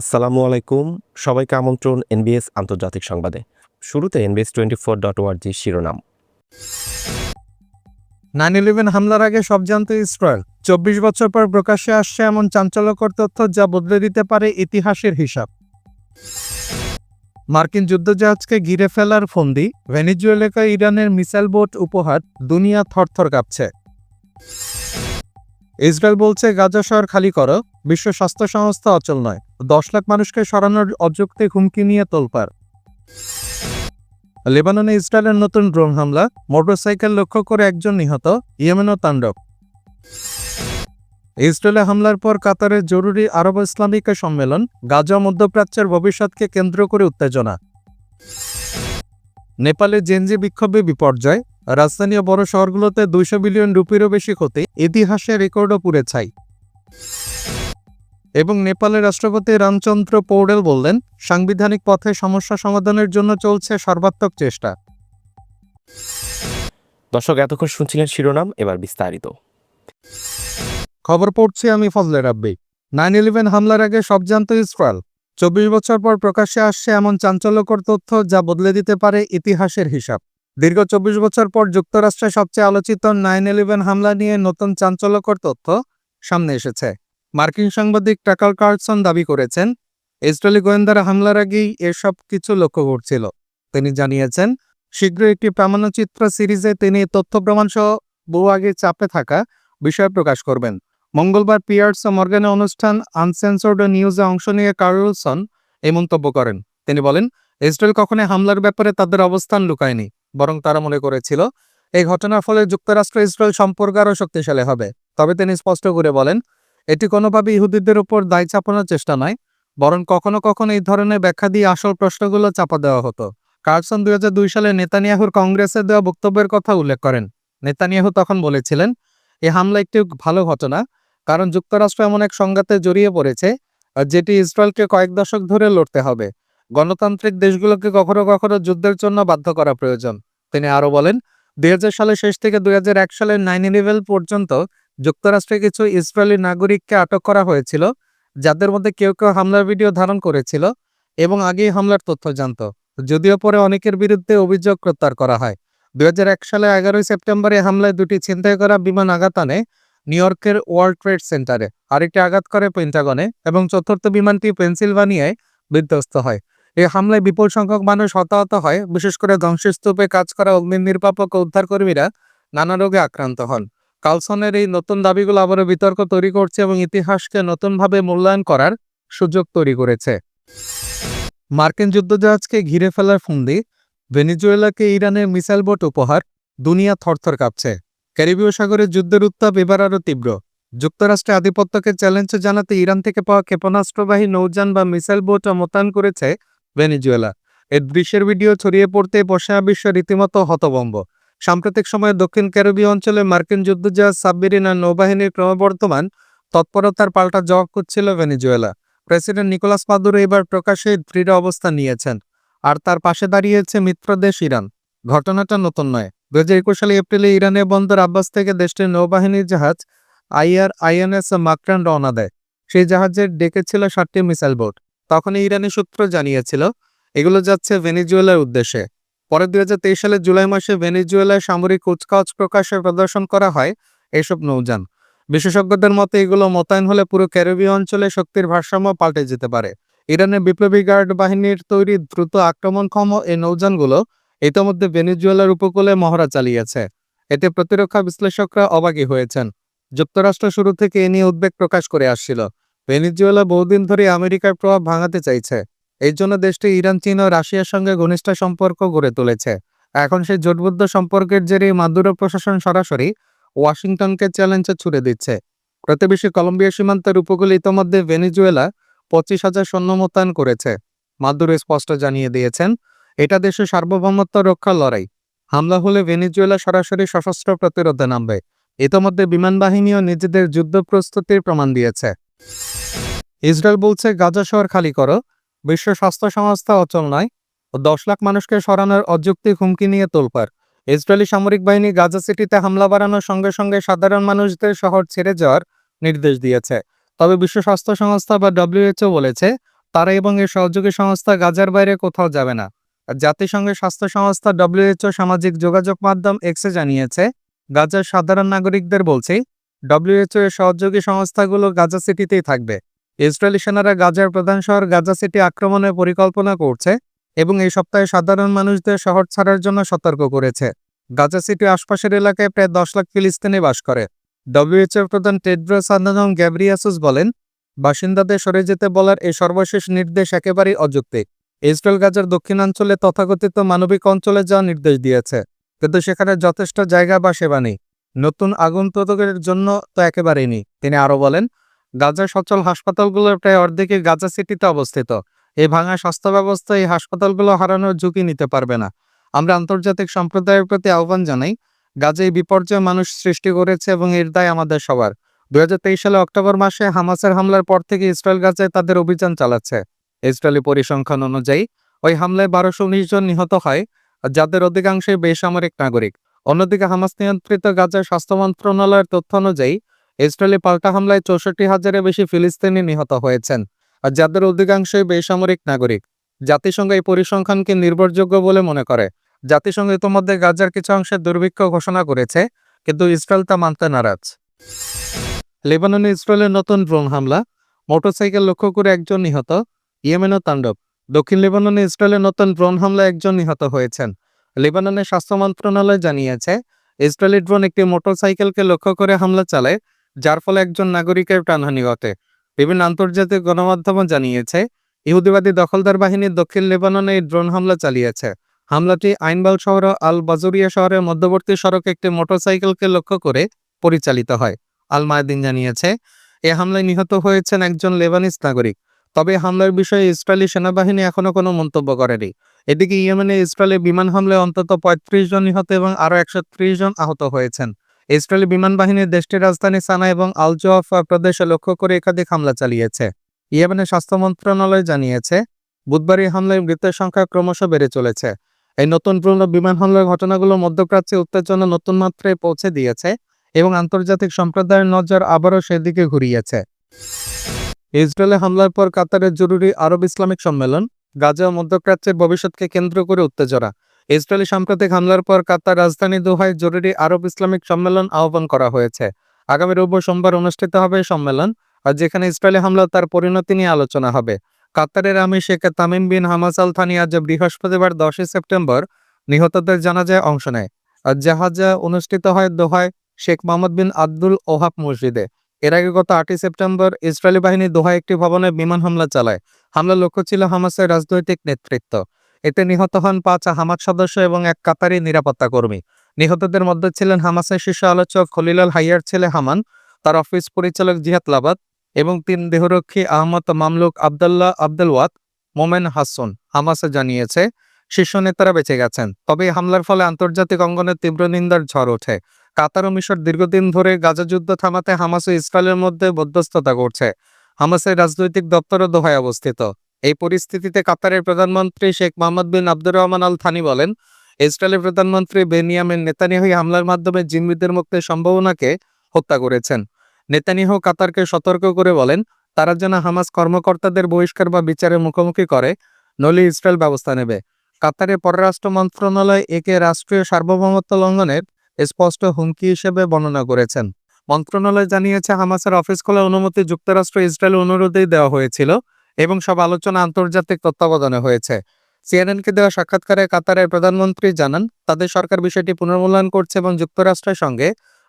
আসসালামু আলাইকুম। সবাইকে আমন্ত্রণ এনবিএস আন্তর্জাতিক সংবাদে। শুরুতে এনবিএস টোয়েন্টি ফোর ডট ওয়ার্জি শিরোনাম। নাইন ইলেভেন হামলার আগে সব জানতো ইসরায়েল। চব্বিশ বছর পর প্রকাশ্যে আসছে এমন চাঞ্চল্যকর তথ্য যা বদলে দিতে পারে ইতিহাসের হিসাব। মার্কিন যুদ্ধজাহাজকে ঘিরে ফেলার ফন্দি ভেনিজুয়েলাকে ইরানের মিসাইল বোট উপহার, দুনিয়া থরথর কাঁপছে। ইসরায়েল বলছে, গাজা শহর খালি করো বিশ্ব স্বাস্থ্য সংস্থা অচল নয়। দশ লাখ মানুষকে সরানোর অযৌক্তিক হুমকি নিয়ে তোলপাড়। লেবাননে ইসরায়েলের নতুন ড্রোন হামলা, মোটরসাইকেল লক্ষ্য করে একজন নিহত, ইয়েমেনও তাণ্ডব। ইসরায়েলে হামলার পর কাতারের জরুরি আরব ইসলামিক সম্মেলন, গাজা মধ্যপ্রাচ্যের ভবিষ্যৎকে কেন্দ্র করে উত্তেজনা। নেপালে জেনজি বিক্ষোভে বিপর্যয়, রাজধানী ও বড় শহরগুলোতে দুইশো বিলিয়ন রুপিরও বেশি ক্ষতি ইতিহাসে রেকর্ডও পুড়ে ছাই। এবং নেপালের রাষ্ট্রপতি রামচন্দ্র পৌডেল বললেন সাংবিধানিক পথে সমস্যা সমাধানের জন্য চলছে সর্বাত্মক চেষ্টা। দর্শক এতক্ষণ শুনছিলেন শিরোনাম এবার বিস্তারিত। খবর পড়ছি আমি ফজলে রাব্বি। নাইন ইলেভেন হামলার আগে সব জানত ইসরায়েল। চব্বিশ বছর পর প্রকাশ্যে আসছে এমন চাঞ্চল্যকর তথ্য যা বদলে দিতে পারে ইতিহাসের হিসাব। দীর্ঘ চব্বিশ বছর পর যুক্তরাষ্ট্রে সবচেয়ে আলোচিত নাইন ইলেভেন হামলা নিয়ে নতুন চাঞ্চল্যকর তথ্য সামনে এসেছে। মার্কিন সাংবাদিক টাকাল কার্লসন দাবি করেছেন, ইসরায়েলি গোয়েন্দারা হামলার আগেই এসব কিছু লক্ষ্য করছিল। তিনি জানিয়েছেন শীঘ্রই একটি প্রামাণ্যচিত্র সিরিজে তিনি তথ্য প্রমাণ সহ বহু আগে চাপে থাকা বিষয় প্রকাশ করবেন। মঙ্গলবার পিয়ার্স মর্গানের অনুষ্ঠান আনসেন্সর্ড নিউজে অংশ নিয়ে কার্লসন এই মন্তব্য করেন। তিনি বলেন, ইসরায়েল কখনোই হামলার ব্যাপারে তাদের অবস্থান লুকায়নি, বরং তারা মনে করেছিল, এই ঘটনার ফলে যুক্তরাষ্ট্র ইসরায়েল সম্পর্ক আরও শক্তিশালী হবে। তবে তিনি স্পষ্ট করে বলেন এটি কোনোভাবে ইহুদিদের উপর দায় চাপানোর চেষ্টা নয়, বরং কখনো কখনো এই ধরনের ব্যাখ্যা দিয়ে আসল প্রশ্নগুলো চাপা দেওয়া হতো। কার্লসন দুই দুই সালে নেতানিয়াহুর কংগ্রেসে দেওয়া বক্তব্যের কথা উল্লেখ করেন। নেতানিয়াহু তখন বলেছিলেন এই হামলা একটি ভালো ঘটনা, কারণ যুক্তরাষ্ট্র এমন এক সংঘাতে জড়িয়ে পড়েছে, যেটি ইসরায়েলকে কয়েক দশক ধরে লড়তে হবে। গণতান্ত্রিক দেশগুলোকে কখনো কখনো যুদ্ধের জন্য বাধ্য করা প্রয়োজন। তিনি আরও বলেন, দুই হাজার সালের শেষ থেকে দুই হাজার এক সালের নাইন ইলেভেন পর্যন্ত যুক্তরাষ্ট্রে কিছু ইসরায়েলি নাগরিককে আটক করা হয়েছিল, যাদের মধ্যে কেউ কেউ হামলার ভিডিও ধারণ করেছিল এবং আগেই হামলার তথ্য জানত, যদিও পরে অনেকের বিরুদ্ধে অভিযোগ প্রত্যাহার করা হয়। দুই হাজার এক সালে এগারোই সেপ্টেম্বরে হামলায় দুটি ছিনতাই করা বিমান আঘাত আনে নিউ ইয়র্কের ওয়ার্ল্ড ট্রেড সেন্টারে, আরেকটি আঘাত করে পেন্টাগনে এবং চতুর্থ বিমানটি পেনসিলভানিয়ায় বিধ্বস্ত হয়। এই হামলায় বিপুল সংখ্যক মানুষ হতাহত হয়, বিশেষ করে ধ্বংসস্তূপে কাজ করা অগ্নি নির্বাপক উদ্ধারকর্মীরা নানা রোগে আক্রান্ত হন। কালসনের এই নতুন দাবিগুলো আবারও বিতর্ক তৈরি করছে এবং ইতিহাসকে নতুনভাবে মূল্যায়ন করার সুযোগ তৈরি করেছে। মার্কিন যুদ্ধজাহাজকে ঘিরে ফেলার ফন্দি, ভেনিজুয়েলাকে ইরানের মিসাইল বোট উপহার, দুনিয়া থরথর কাঁপছে। ক্যারিবীয় সাগরের যুদ্ধের উত্তাপ এবার আরও তীব্র। যুক্তরাষ্ট্রের আধিপত্যকে চ্যালেঞ্জ জানাতে ইরান থেকে পাওয়া ক্ষেপণাস্ত্রবাহী নৌযান বা মিসাইল বোট মোতায়েন করেছে ভেনিজুয়েলা। এর দৃশ্যের ভিডিও ছড়িয়ে পড়তে পশ্চিমা বিশ্ব রীতিমতো হতভম্ব। সাম্প্রতিক সময়ে দক্ষিণ ক্যারিবীয় অঞ্চলে মার্কিন যুদ্ধজাহাজ সাবমেরিন আর নৌবাহিনীর ক্রমবর্ধমান তৎপরতার পাল্টা জবাব করছিল ভেনিজুয়েলা। প্রেসিডেন্ট নিকোলাস মাদুরো এবার প্রকাশ্যে দৃঢ় অবস্থান নিয়েছেন, আর তার পাশে দাঁড়িয়েছে মিত্র দেশ ইরান। ঘটনাটা নতুন নয়। দু হাজার একুশ সালে এপ্রিলে ইরানের বন্দর আব্বাস থেকে দেশটির নৌবাহিনীর জাহাজ আইআর আইএনএস মাকরান রওনা দেয়। সেই জাহাজের ডেকে ছিল সাতটি মিসাইল বোট। তখন ইরানি সূত্র জানিয়েছিল, এগুলো যাচ্ছে ভেনিজুয়েলার উদ্দেশ্যে। পরে দুই সালের জুলাই মাসে ভেনিজুয়েলার সামরিক কুচকাওয়াজ প্রকাশে প্রদর্শন করা হয়, এসব নৌযান। বিশেষজ্ঞদের মতে, এগুলো মোতায়েন হলে পুরো ক্যারিবীয় অঞ্চলে শক্তির ভারসাম্য পাল্টে যেতে পারে। ইরানের বিপ্লবী গার্ড বাহিনীর তৈরি দ্রুত আক্রমণক্ষম এই নৌযানগুলো ইতোমধ্যে ভেনিজুয়েলার উপকূলে মহড়া চালিয়েছে। এতে প্রতিরক্ষা বিশ্লেষকরা অবাকই হয়েছেন। যুক্তরাষ্ট্র শুরু থেকে এ নিয়ে উদ্বেগ প্রকাশ করে আসছিল। ভেনিজুয়েলা বহুদিন ধরে আমেরিকার প্রভাব ভাঙাতে চাইছে। এই জন্য দেশটি ইরান, চীন ও রাশিয়ার সঙ্গে ঘনিষ্ঠ সম্পর্ক গড়ে তুলেছে। এখন সেই জোটবদ্ধ সম্পর্কের জেরে মাদুরো প্রশাসন সরাসরি ওয়াশিংটনকে চ্যালেঞ্জে ছুড়ে দিচ্ছে। প্রতিবেশী কলম্বিয়া সীমান্তের উপকূলে ইতোমধ্যে ভেনিজুয়েলা পঁচিশ হাজার সৈন্য মোতায়েন করেছে। মাদুরো স্পষ্ট জানিয়ে দিয়েছেন, এটা দেশের সার্বভৌমত্ব রক্ষার লড়াই। হামলা হলে ভেনিজুয়েলা সরাসরি সশস্ত্র প্রতিরোধে নামবে। ইতোমধ্যে বিমান বাহিনীও নিজেদের যুদ্ধ প্রস্তুতির প্রমাণ দিয়েছে। ইসরায়েল বলছে, গাজা শহর খালি করো বিশ্ব স্বাস্থ্য সংস্থা অচল নয় ও দশ লাখ মানুষকে সরানোর অযৌক্তিক হুমকি নিয়ে তোলপার ইসরায়েলি সামরিক বাহিনী গাজা সিটিতে হামলা বাড়ানোর সঙ্গে সঙ্গে সাধারণ মানুষদের শহর ছেড়ে যাওয়ার নির্দেশ দিয়েছে। তবে বিশ্ব স্বাস্থ্য সংস্থা বা ডব্লিউএইচও বলেছে, তারা এবং এর সহযোগী সংস্থা গাজার বাইরে কোথাও যাবে না। জাতিসংঘের স্বাস্থ্য সংস্থা ডব্লিউএইচও সামাজিক যোগাযোগ মাধ্যম এক্সে জানিয়েছে, গাজার সাধারণ নাগরিকদের বলছে, ডব্লিউএইচও এর সহযোগী সংস্থাগুলো গাজা সিটিতেই থাকবে। ইসরায়েলি সেনারা গাজার প্রধান শহর গাজা সিটি আক্রমণের পরিকল্পনা করছে এবং এই সপ্তাহে সাধারণ মানুষদের শহর ছাড়ার জন্য সতর্ক করেছে। গাজা সিটির আশপাশের এলাকায় প্রায় দশ লাখ ফিলিস্তিনি বাস করে। ডব্লিউএইচও প্রধান টেড্রোস আদনম গ্যাব্রিয়াসুস বলেন, বাসিন্দাদের সরে যেতে বলার এই সর্বশেষ নির্দেশ একেবারেই অযৌক্তিক। ইসরায়েল গাজার দক্ষিণাঞ্চলে তথাকথিত মানবিক অঞ্চলে যাওয়ার নির্দেশ দিয়েছে, কিন্তু সেখানে যথেষ্ট জায়গা বা সেবা নেই। নতুন আগন্তুকের জন্য তো একেবারেই নেই, তিনি আরও বলেন। গাজার সচল হাসপাতালগুলোর প্রায় অর্ধেকই গাজা সিটিতে অবস্থিত। এই ভাঙা স্বাস্থ্য ব্যবস্থা এই হাসপাতালগুলো হারানোর ঝুঁকি নিতে পারবে না। আমরা আন্তর্জাতিক সম্প্রদায়ের প্রতি আহ্বান জানাই, গাজে বিপর্যয় মানুষ সৃষ্টি করেছে এবং এর দায় আমাদের সবার। দুই সালে অক্টোবর মাসে হামাসের হামলার পর থেকে ইসরায়েল গাজায় তাদের অভিযান চালাচ্ছে। ইসরায়েলি পরিসংখ্যান অনুযায়ী, ওই হামলায় বারোশো উনিশ জন নিহত হয়, যাদের অধিকাংশই বেসামরিক নাগরিক। অন্যদিকে হামাস নিয়ন্ত্রিত গাজার স্বাস্থ্য মন্ত্রণালয়ের তথ্য অনুযায়ী ইসরায়েলি পাল্টা হামলায় চৌষট্টি হাজারের বেশি ফিলিস্তিনি নিহত হয়েছেন। আর যাদের অধিকাংশই বেসামরিক নাগরিক, জাতিসংঘ এই পরিসংখ্যানকে নির্ভরযোগ্য বলে মনে করে। জাতিসংঘ ইতিমধ্যে গাজার কিছু অংশে দুর্ভিক্ষ ঘোষণা করেছে, কিন্তু ইসরায়েল তা মানতে নারাজ। লেবাননে ইসরায়েলের নতুন ড্রোন হামলা, মোটরসাইকেল লক্ষ্য করে একজন নিহত ইয়েমেনও তাণ্ডব। দক্ষিণ লেবাননে ইসরায়েলের নতুন ড্রোন হামলায় একজন নিহত হয়েছেন। লেবাননের স্বাস্থ্য মন্ত্রণালয় জানিয়েছে, ইসরায়েলি ড্রোন একটি মোটরসাইকেলকে লক্ষ্য করে হামলা চালায় যার ফলে একজন নাগরিকের প্রাণহানি ঘটে। বিভিন্ন আন্তর্জাতিক গণমাধ্যমও জানিয়েছে, ইহুদিবাদী দখলদার বাহিনী দক্ষিণ লেবাননে এই ড্রোন হামলা চালিয়েছে। হামলাটি আইনবাল শহর আল বাজুরিয়া শহরের মধ্যবর্তী সড়কে একটি মোটরসাইকেলকে লক্ষ্য করে পরিচালিত হয়। আল মায়াদিন জানিয়েছে, এ হামলায় নিহত হয়েছেন একজন লেবানিস নাগরিক। তবে হামলার বিষয়ে ইসরায়েলি সেনাবাহিনী এখনও কোনো মন্তব্য করেনি। এদিকে ইয়েমেনে ইসরায়েলি বিমান হামলায় অন্তত পঁয়ত্রিশ জন নিহত এবং আরও একশো জন আহত হয়েছেন। ইসরায়েলি বিমান বাহিনী দেশটির রাজধানী সানা এবং আল জোয়াফা প্রদেশে লক্ষ্য করে একাধিক হামলা চালিয়েছে। ইয়েমেনের স্বাস্থ্য মন্ত্রণালয় জানিয়েছে বুধবার এই হামলায় মৃতের সংখ্যা ক্রমশ বেড়ে চলেছে। এই নতুন ও বিমান হামলার ঘটনাগুলো মধ্যপ্রাচ্যে উত্তেজনা নতুন মাত্রায় পৌঁছে দিয়েছে এবং আন্তর্জাতিক সম্প্রদায়ের নজর আবারও সেদিকে ঘুরিয়েছে। ইসরায়েলে হামলার পর কাতারের জরুরি আরব ইসলামিক সম্মেলন, গাজা ও মধ্যপ্রাচ্যের ভবিষ্যৎকে কেন্দ্র করে উত্তেজনা। ইসরায়েলি সাম্প্রতিক হামলার পর কাতার রাজধানী দোহায় জরুরি আরব ইসলামিক সম্মেলন আহ্বান করা হয়েছে। আগামী রোববার সোমবার অনুষ্ঠিত হবে সম্মেলন, আর যেখানে ইসরায়েলি হামলা তার পরিণতি নিয়ে আলোচনা হবে। কাতারের আমি Sheikh Tamim bin Hamad Al Thani আজ বৃহস্পতিবার দশই সেপ্টেম্বর নিহতদের জানাজায় অংশ নেয়। আর জাহাজা অনুষ্ঠিত হয় দোহায় শেখ মোহাম্মদ বিন আব্দুল ওহাব মসজিদে। এর আগে গত আটই সেপ্টেম্বর ইসরায়েলি বাহিনী দোহায় একটি ভবনে বিমান হামলা চালায়। হামলার লক্ষ্য ছিল হামাসের রাজনৈতিক নেতৃত্ব। এতে নিহত হন পাঁচ হামাস সদস্য এবং এক কাতারি নিরাপত্তা কর্মী। নিহতদের মধ্যে ছিলেন হামাসের শীর্ষ আলোচক খলিলাল হাইয়ার ছেলে হামান, তার অফিস পরিচালক জিহাদ লাবাদ এবং তিন দেহরক্ষী আহমদ মামলুক আবদুল্লাহ আব্দুল ওয়াত মোমেন হাসন। হামাসে জানিয়েছে, শীর্ষ নেতারা বেঁচে গেছেন, তবে হামলার ফলে আন্তর্জাতিক অঙ্গনে তীব্র নিন্দার ঝড় ওঠে। কাতার ও মিশর দীর্ঘদিন ধরে গাজা যুদ্ধ থামাতে হামাস ও ইসরায়েলের মধ্যে মধ্যস্থতা করছে। হামাসের রাজনৈতিক দপ্তরও দোহায় অবস্থিত। এই পরিস্থিতিতে কাতারের প্রধানমন্ত্রী Sheikh Mohammed bin Abdur Rahman Al Thani বলেন, ইসরায়েলের প্রধানমন্ত্রী বেনিয়ামিন নেতানিয়াহু হামলার মাধ্যমে জিম্মিদের মুক্তির সম্ভাবনাকে হত্যা করেছেন। নেতানিয়াহু কাতারকে সতর্ক করে বলেন, তারা যেন হামাস কর্মকর্তাদের বহিষ্কার বা বিচারের মুখোমুখি করে নলি ইসরায়েল ব্যবস্থা নেবে। কাতারের পররাষ্ট্র মন্ত্রণালয় একে রাষ্ট্রীয় সার্বভৌমত্ব লঙ্ঘনের স্পষ্ট হুমকি হিসেবে বর্ণনা করেছেন। মন্ত্রণালয় জানিয়েছে, হামাসের অফিস খোলার অনুমতি যুক্তরাষ্ট্র ইসরায়েল অনুরোধেই দেওয়া হয়েছিল। এবং সব আলোচনা আন্তর্জাতিক তত্ত্বাবধানে হয়েছে। সিএনএনকে দেওয়া সাক্ষাৎকারে কাতারের প্রধানমন্ত্রী জানান, তাদের সরকার বিষয়টি পুনর্মূল্যায়ন করছে এবং যুক্তরাষ্ট্রের সঙ্গে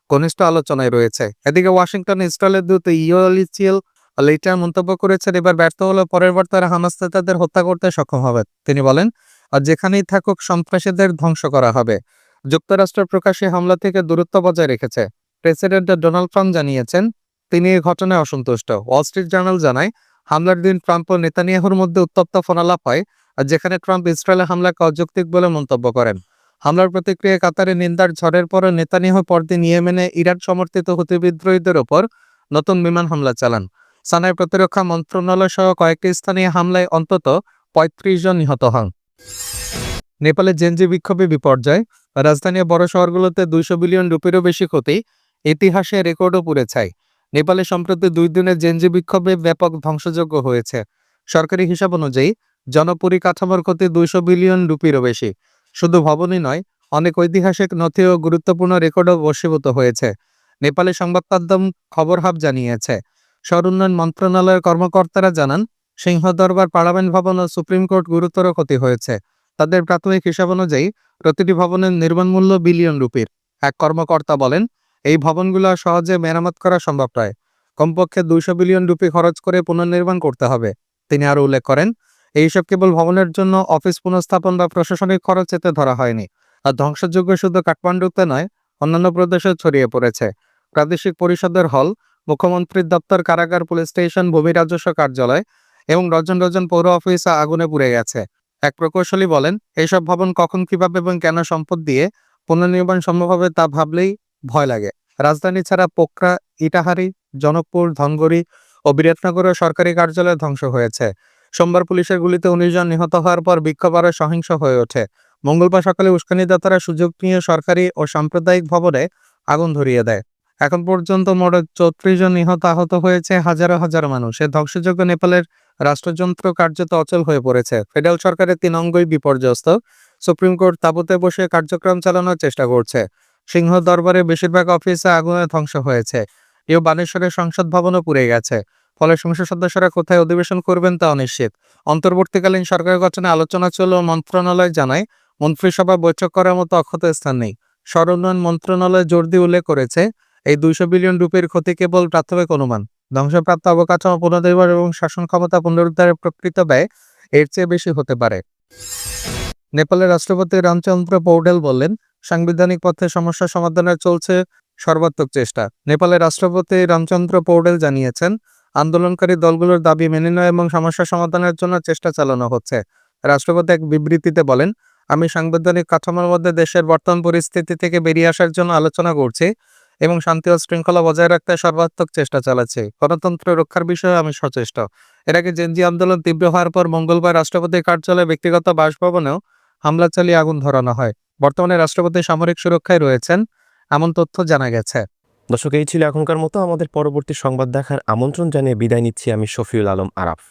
ঘনিষ্ঠ আলোচনায় রয়েছে। এদিকে ওয়াশিংটন ইসরায়েলের দূত ইয়োলিচিয়েল লিটার মন্তব্য করেছেন, এবার ব্যর্থ হলে পরের বার তারা হামাস নেতাদের হত্যা করতে সক্ষম হবে। তিনি বলেন, আর যেখানেই থাকুক, সন্ত্রাসীদের ধ্বংস করা হবে। যুক্তরাষ্ট্র প্রকাশ্যে হামলা থেকে দূরত্ব বজায় রেখেছে। প্রেসিডেন্ট ডোনাল্ড ট্রাম্প জানিয়েছেন, তিনি এই ঘটনায় অসন্তুষ্ট। ওয়াল স্ট্রিট জার্নাল জানায় হামলার দিন ট্রাম্প ও নেতানিয়াহুর মধ্যে উত্তপ্ত ফোনালাপ হয়, যেখানে ট্রাম্প ইসরায়েলের হামলাকে অযৌক্তিক বলে মন্তব্য করেন। হামলার প্রতিক্রিয়ায় কাতারে নিন্দার ঝড়ের পরে নেতানিয়াহু পরদিন ইয়েমেনে ইরান সমর্থিত হুতি বিদ্রোহীদের ওপর নতুন বিমান হামলা চালান। সানায় প্রতিরক্ষা মন্ত্রণালয় সহ কয়েকটি স্থানে এই হামলায় অন্তত পঁয়ত্রিশ জন নিহত হন। নেপালে জেনজি বিক্ষোভে বিপর্যয় রাজধানী বড় শহরগুলোতে দুইশো বিলিয়ন রুপিরও বেশি ক্ষতি ইতিহাসে রেকর্ডও পুড়ে ছাই। নেপালে সম্প্রতি দুই দিনের জেনজি বিক্ষোভে ব্যাপক ধ্বংসযোগ্য হয়েছে। সরকারি হিসাব অনুযায়ী, জনপরিকাঠামোর ক্ষতি দুইশো বিলিয়ন রুপিরও বেশি। শুধু ভবনই নয়, অনেক ঐতিহাসিক নথি ও গুরুত্বপূর্ণ রেকর্ডও বশীভূত হয়েছে। নেপালে সংবাদ মাধ্যম খবর হাব জানিয়েছে। শহর উন্নয়ন মন্ত্রণালয়ের কর্মকর্তারা জানান সিংহ দরবার পার্লামেন্ট ভবন ও সুপ্রিম কোর্ট গুরুতর ক্ষতি হয়েছে। তাদের প্রাথমিক হিসাব অনুযায়ী, প্রতিটি ভবনের নির্মাণ মূল্য বিলিয়ন রুপির। এক কর্মকর্তা বলেন এই ভবনগুলো সহজে মেরামত করা সম্ভব নয়। কমপক্ষে দুইশো বিলিয়ন রুপি খরচ করে পুনর্নির্মাণ করতে হবে। তিনি আরও উল্লেখ করেন, এইসব কেবল ভবনের জন্য অফিস পুনঃস্থাপন বা প্রশাসনিক খরচ এতে ধরা হয়নি। আর ধ্বংসযোগ্য শুধু কাঠমান্ডুতে নয়, অন্যান্য প্রদেশেও ছড়িয়ে পড়েছে। প্রাদেশিক পরিষদের হল, মুখ্যমন্ত্রীর দপ্তর, কারাগার, পুলিশ স্টেশন, ভূমি রাজস্ব কার্যালয় এবং ডজন ডজন পৌর অফিস আগুনে পুড়ে গেছে। এক প্রকৌশলী বলেন, এইসব ভবন কখন, কীভাবে এবং কেন সম্পদ দিয়ে পুনর্নির্মাণ সম্ভব হবে তা ভাবলেই ভয় লাগে। রাজধানী ছাড়া পোকরা ইটাহারি, জনকপুর, ধনগড়ি ও বিরাটনগরের সরকারি কার্যালয় ধ্বংস হয়েছে। সোমবার পুলিশের গুলিতে উনিশ জন নিহত হওয়ার পর বিক্ষোভ আরও সহিংস হয়ে ওঠে। মঙ্গলবার সকালে উস্কানিদাতারা সুযোগ নিয়ে সরকারি ও সাম্প্রদায়িক ভবনে আগুন ধরিয়ে দেয়। এখন পর্যন্ত মোট চৌত্রিশ জন নিহত আহত হয়েছে, হাজারো হাজারো মানুষ। এ ধ্বংসযোগ্য নেপালের রাষ্ট্রযন্ত্র কার্যত অচল হয়ে পড়েছে। ফেডারেল সরকারের তিন অঙ্গই বিপর্যস্ত। সুপ্রিম কোর্ট তাবুতে বসে কার্যক্রম চালানোর চেষ্টা করছে। সিংহ দরবারে বেশিরভাগ অফিসে আগুনে ধ্বংস হয়েছে। এও বানেশ্বরের সংসদ ভবনও পুড়ে গেছে। ফলে সংসদ সদস্যরা কোথায় অধিবেশন করবেন তা অনিশ্চিত অন্তর্বর্তীকালীন সরকার গঠনে আলোচনা চললেও মন্ত্রণালয় জানায়, মন্ত্রিসভা বৈঠক করার মতো অক্ষত স্থান নেই। সড়ক উন্নয়ন মন্ত্রণালয় জোর দিয়ে উল্লেখ করেছে, এই দুইশো বিলিয়ন রুপির ক্ষতি কেবল প্রাথমিক অনুমান। ধ্বংসপ্রাপ্ত অবকাঠামো পুনর্নির্মাণ এবং শাসন ক্ষমতা পুনরুদ্ধারের প্রকৃত ব্যয় এর চেয়ে বেশি হতে পারে। নেপালের রাষ্ট্রপতি রামচন্দ্র পৌডেল বললেন সাংবিধানিক পথে সমস্যা সমাধানের চলছে সর্বাত্মক চেষ্টা। নেপালের রাষ্ট্রপতি রামচন্দ্র পৌডেল জানিয়েছেন, আন্দোলনকারী দলগুলোর দাবি মেনে নেওয়া এবং সমস্যা সমাধানের জন্য চেষ্টা চালানো হচ্ছে। রাষ্ট্রপতি এক বিবৃতিতে বলেন, আমি সাংবিধানিক কাঠামোর মধ্যে দেশের বর্তমান পরিস্থিতি থেকে বেরিয়ে আসার জন্য আলোচনা করছি এবং শান্তি ও শৃঙ্খলা বজায় রাখতে সর্বাত্মক চেষ্টা চালাচ্ছি। গণতন্ত্র রক্ষার বিষয়ে আমি সচেষ্ট। এর আগে জেনজি আন্দোলন তীব্র হওয়ার পর মঙ্গলবার রাষ্ট্রপতির কার্যালয়ে ব্যক্তিগত বাসভবনেও হামলা চালিয়ে আগুন ধরানো হয়। বর্তমানে রাষ্ট্রপতি সামরিক সুরক্ষায় রয়েছেন, এমন তথ্য জানা গেছে। দর্শক, এই ছিল এখনকার মতো। আমাদের পরবর্তী সংবাদ দেখার আমন্ত্রণ জানিয়ে বিদায় নিচ্ছি আমি শফিউল আলম আরাফ।